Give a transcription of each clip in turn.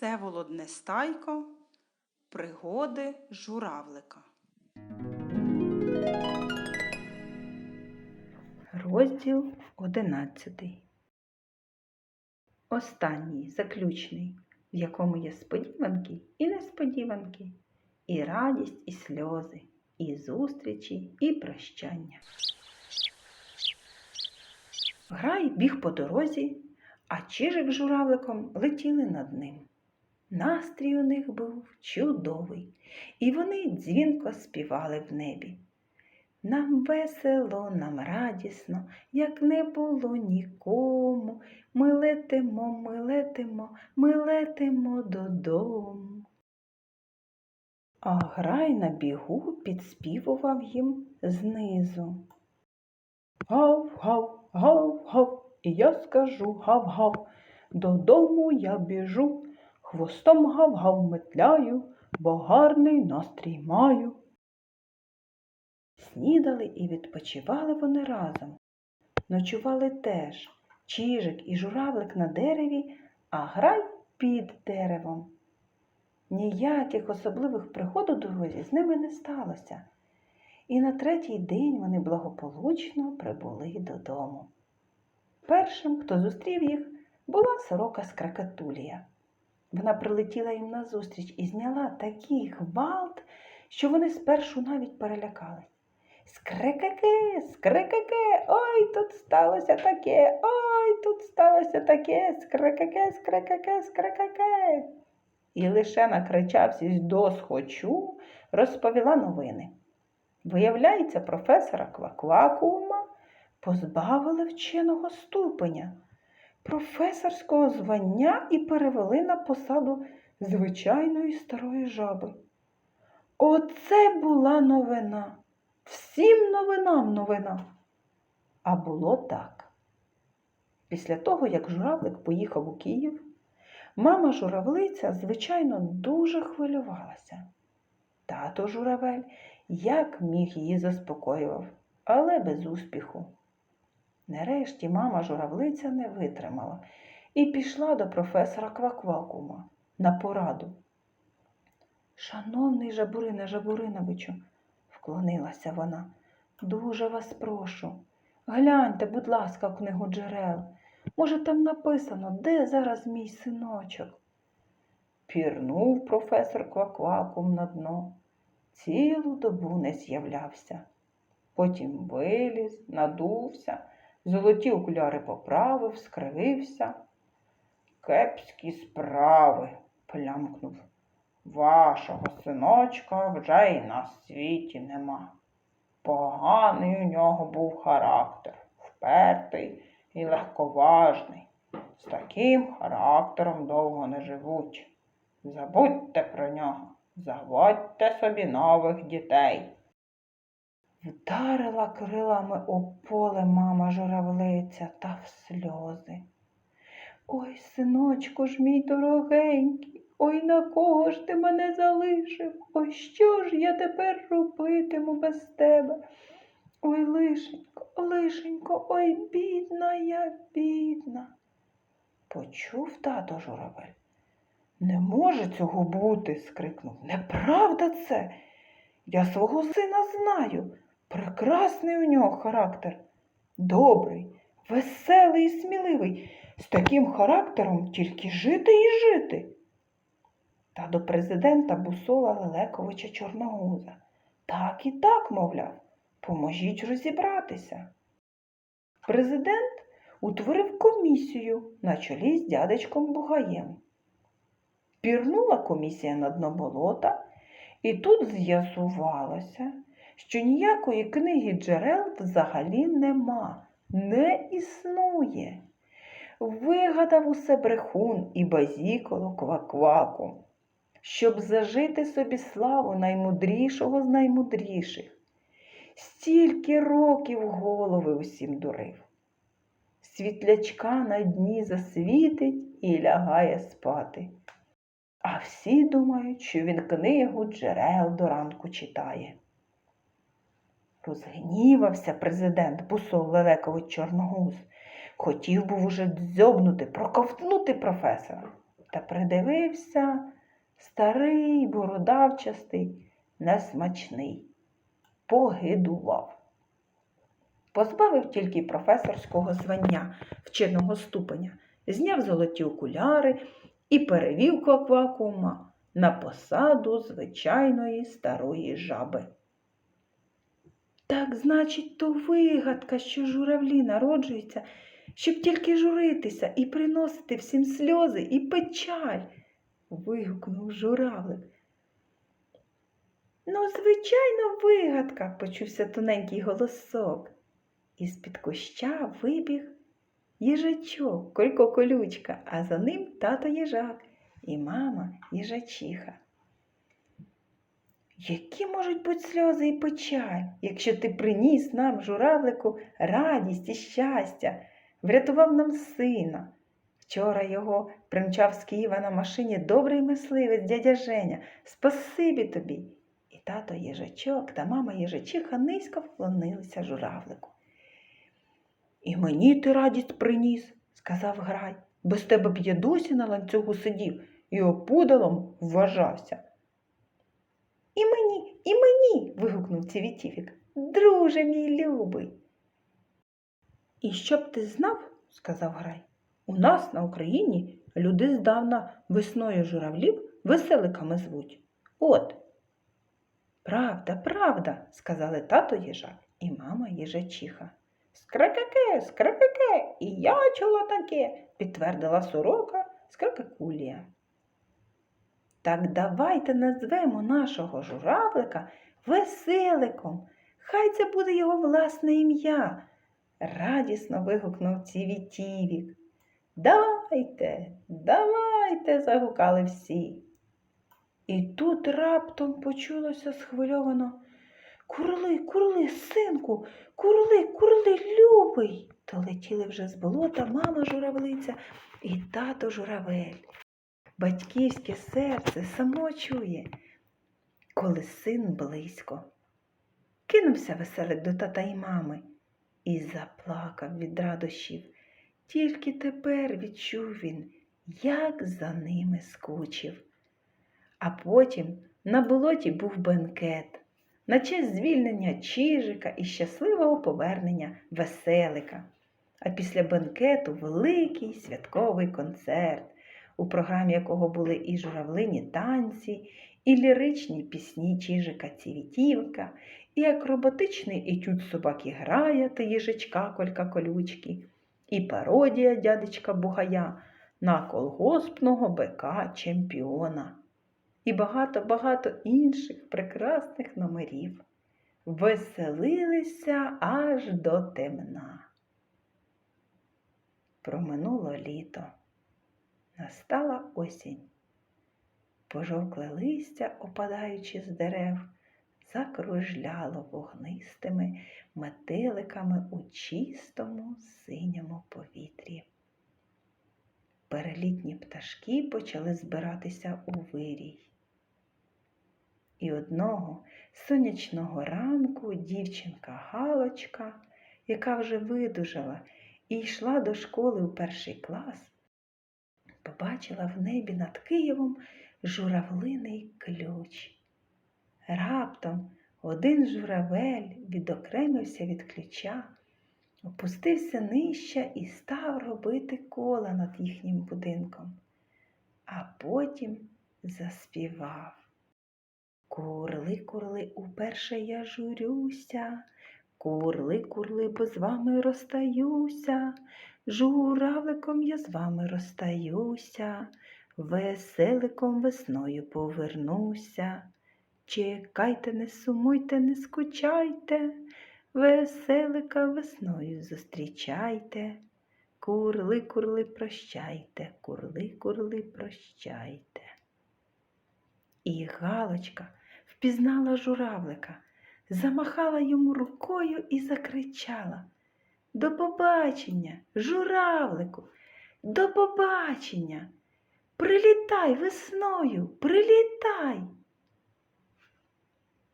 Всеволод Нестайко Пригоди журавлика. Розділ одинадцятий. Останній, заключний, в якому є сподіванки і несподіванки, і радість, і сльози, і зустрічі, і прощання. Грай біг по дорозі, а чижик журавликом летіли над ним. Настрій у них був чудовий, і вони дзвінко співали в небі. Нам весело, нам радісно, як не було нікому. Ми летимо, ми летимо, ми летимо додому. А грай на бігу підспівував їм знизу. Гав, гав, гав, гав, і я скажу гав, гав. Додому я біжу, хвостом гав, гав метляю, бо гарний настрій маю. Снідали і відпочивали вони разом. Ночували теж чижик і журавлик на дереві, а грай під деревом. Ніяких особливих пригод у дорозі з ними не сталося. І на третій день вони благополучно прибули додому. Першим, хто зустрів їх, була сорока Скракатулія. Вона прилетіла їм назустріч і зняла такий гвалт, що вони спершу навіть перелякались. Скрикаке, скрикаке, ой, тут сталося таке, ой, тут сталося таке, скрикаке, скрикаке, скрикаке. І лише накричавшись до схочу, розповіла новини. Виявляється, професора Кваквакума позбавили вченого ступеня, професорського звання і перевели на посаду звичайної старої жаби. Оце була новина. Всім новинам новина. А було так. Після того, як журавлик поїхав у Київ, мама журавлиця, звичайно, дуже хвилювалася. Тато журавель як міг її заспокоював, але без успіху. Нарешті мама журавлиця не витримала і пішла до професора Кваквакума на пораду. Шановний Жабурине Жабуриновичу, вклонилася вона. Дуже вас прошу. Гляньте, будь ласка, книгу джерел. Може, там написано, де зараз мій синочок. Пірнув професор Кваквакум на дно. Цілу добу не з'являвся. Потім виліз, надувся, золоті окуляри поправив, скривився. Кепські справи, плямкнув. Вашого синочка вже й на світі нема. Поганий у нього був характер, впертий і легковажний. З таким характером довго не живуть. Забудьте про нього, заводьте собі нових дітей. Вдарила крилами у поле мама журавлиця та в сльози. Ой, синочку ж мій дорогенький, ой на кого ж ти мене залишив? Ой, що ж я тепер робитиму без тебе? Ой, лишенько, лишенько, ой, бідна я, бідна. Почув тато журавель. Не може цього бути, скрикнув. Неправда це. Я свого сина знаю. Прекрасний у нього характер. Добрий, веселий і сміливий. З таким характером тільки жити і жити. Та до президента Бусола Лелековича Чорногуза. Так і так, мовляв, поможіть розібратися. Президент утворив комісію на чолі з дядечком Бугаєм. Пірнула комісія на дно болота, і тут з'ясувалося, що ніякої книги джерел взагалі нема, не існує. Вигадав усе брехун і базіколо квакваку, щоб зажити собі славу наймудрішого з наймудріших. Стільки років голови усім дурив. Світлячка на дні засвітить і лягає спати. А всі думають, що він книгу джерел до ранку читає. Розгнівався президент Бусол Лелекович Чорногуз. Хотів був уже дзьобнути, проковтнути професора. та придивився старий, бородавчастий, несмачний, погидував. Позбавив тільки професорського звання вченого ступеня, зняв золоті окуляри і перевів кваквакума на посаду звичайної старої жаби. Так, значить, то вигадка, що журавлі народжуються, щоб тільки журитися і приносити всім сльози і печаль. вигукнув журавлик. Ну, звичайно, вигадка, почувся тоненький голосок. Із-під куща вибіг їжачок, колько колючка, а за ним тато їжак і мама їжачиха. Які можуть бути сльози і печаль, якщо ти приніс нам, журавлику, радість і щастя, врятував нам сина. Вчора його примчав з Києва на машині добрий мисливець дядя Женя. Спасибі тобі. І тато їжачок та мама їжачиха низько вклонилися журавлику. І мені ти радість приніс, сказав Грай. Без тебе б я досі на ланцюгу сидів і опудалом вважався. І мені, і мені. вигукнув Цвітівік. Друже мій любий. І щоб ти знав, сказав Грай, у нас на Україні люди здавна весною журавлів веселиками звуть. От. Правда, правда, сказали тато їжак і мама їжачиха. Скракаке, скракаке, і я чула таке, підтвердила сорока скракакулія. Так давайте назвемо нашого журавлика веселиком. Хай це буде його власне ім'я, радісно вигукнув Цівітівік. Давайте, давайте, загукали всі. І тут раптом почулося схвильовано Курли, курли, синку, курли, курли, любий. То летіли вже з болота мама журавлиця і тато журавель. Батьківське серце само чує, коли син близько. Кинувся веселик до тата й мами і заплакав від радощів. Тільки тепер відчув він, як за ними скучив. А потім на болоті був бенкет на честь звільнення Чижика і щасливого повернення веселика. А після бенкету великий святковий концерт, у програмі якого були і журавлині танці, і ліричні пісні Чижика Цівітівка, і акробатичний етюд собаки Грая та їжачка Колька Колючки, і пародія дядечка Бугая на колгоспного бика чемпіона і багато-багато інших прекрасних номерів. Веселилися аж до темна. Проминуло літо, настала осінь. Пожовкле листя, опадаючи з дерев, закружляло вогнистими метеликами у чистому синьому повітрі. Перелітні пташки почали збиратися у вирій. І одного сонячного ранку дівчинка Галочка, яка вже видужала і йшла до школи у перший клас, побачила в небі над Києвом журавлиний ключ. Раптом один журавель відокремився від ключа, опустився нижче і став робити кола над їхнім будинком, а потім заспівав. Курли, курли, уперше я журюся, курли, курли, бо з вами розстаюся, журавликом я з вами розстаюся, веселиком весною повернуся. Чекайте, не сумуйте, не скучайте, веселика весною зустрічайте. Курли, курли, прощайте, курли, курли, прощайте. І Галочка впізнала журавлика, замахала йому рукою і закричала До побачення, журавлику, до побачення. Прилітай весною, прилітай.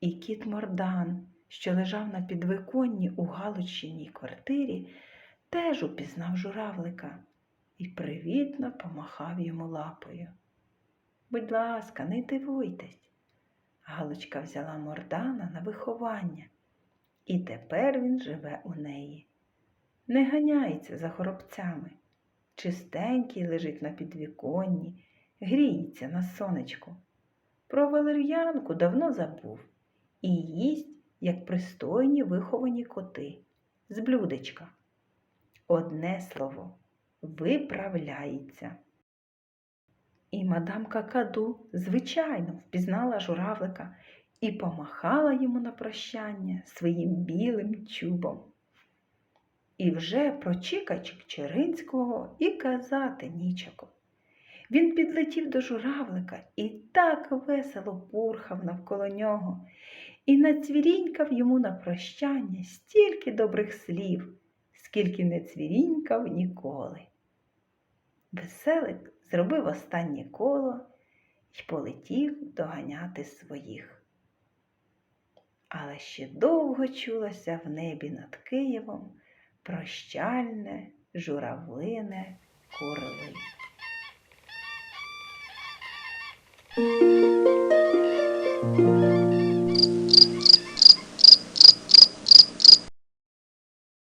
І кіт Мордан, що лежав на підвиконні у Галочиній квартирі, теж упізнав журавлика. і привітно помахав йому лапою. Будь ласка, не дивуйтесь. Галочка взяла Мордана на виховання, і тепер він живе у неї. Не ганяється за хоробцями, чистенький лежить на підвіконні, гріється на сонечку. Про валер'янку давно забув і їсть, як пристойні виховані коти, з блюдечка. Одне слово виправляється. І мадам Какаду, звичайно, впізнала журавлика і помахала йому на прощання своїм білим чубом. І вже про Чіка Чикчеринського і казати нічого. Він підлетів до журавлика і так весело пурхав навколо нього, і нацвірінькав йому на прощання стільки добрих слів, скільки не цвірінькав ніколи. Веселик зробив останнє коло і полетів доганяти своїх. Але ще довго чулося в небі над Києвом прощальне журавлине курли.